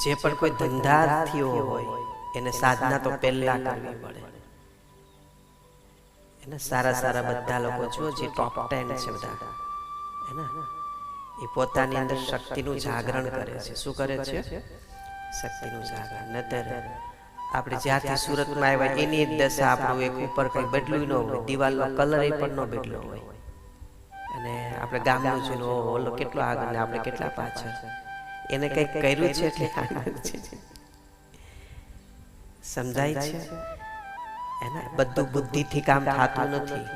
જે પણ કોઈ ધંધાર્થીઓ હોય, એને સાધના તો પહેલા કરવી પડે. એને સારા સારા બધા લોકો જુઓ જે ટોપ ટેન છે બધા એ પોતાની અંદર શક્તિનું જાગરણ કરે છે. શું કરે છે? શક્તિનું જાગરણ. નતર આપણે જ્યાંથી સુરતમાં આવ્યા, એની જ દશા આપણું એક ઉપર કઈ બદલું ન હોય. દિવાલનો કલર એ પણ ન બદલ્યો હોય. અને આપણે ગામનું નો ઓલો કેટલો આગળ આપણે કેટલા પાછળ. એને કંઈક કર્યું છે એટલે સમજાય છે. એના બધું બુદ્ધિથી કામ થતું નથી.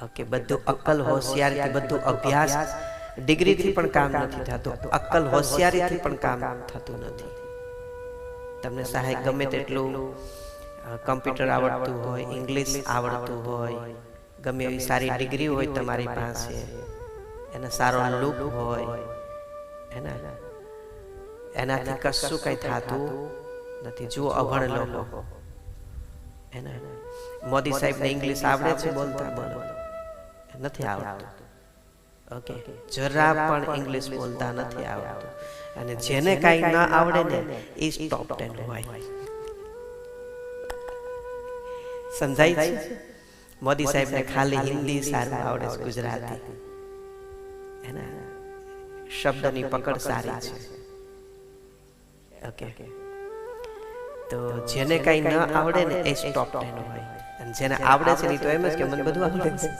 ઓકે બધું અક્કલ હોશિયારી બધું અભ્યાસ ડિગ્રીથી પણ કામ નથી થતું. અક્કલ હોશિયારીથી પણ કામ થતું નથી. તમને સહાય ગમે તેટલું કમ્પ્યુટર આવડતું હોય ઇંગ્લિશ આવડતું હોય ગમે એવી સારી ડિગ્રી હોય તમારી પાસે. એને સારો લુક હોય. એનાથી કશું કંઈ થતું નથી. જુઓ અભણ લોકો. એના મોદી સાહેબને ઇંગ્લિશ આવડે છે બોલતા બોલો. નથી આવડતું. ઓકે. જરા પણ ઇંગ્લિશ બોલતા નથી આવડતું. અને જેને કાંઈ ન આવડે ને એ ટોપ ટેન હોય. સમજાય છે? મોદી સાહેબને ખાલી હિન્દી સારું આવડે છે ગુજરાતી. એના શબ્દની પકડ સારી છે. ઓકે તો જેને કઈ ન આવડે ને એ સ્ટોપ ટેન હોય. અને જેને આવડે છે ને તો એમ જ કે મને બધું આવડે છે.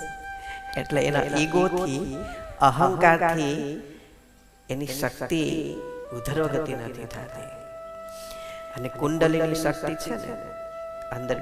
એટલે એના ઈગોથી અહંકારથી એની શક્તિ ઉધર્વગતિ નથી થતી. અને કુંડલીની શક્તિ છે ને અંદર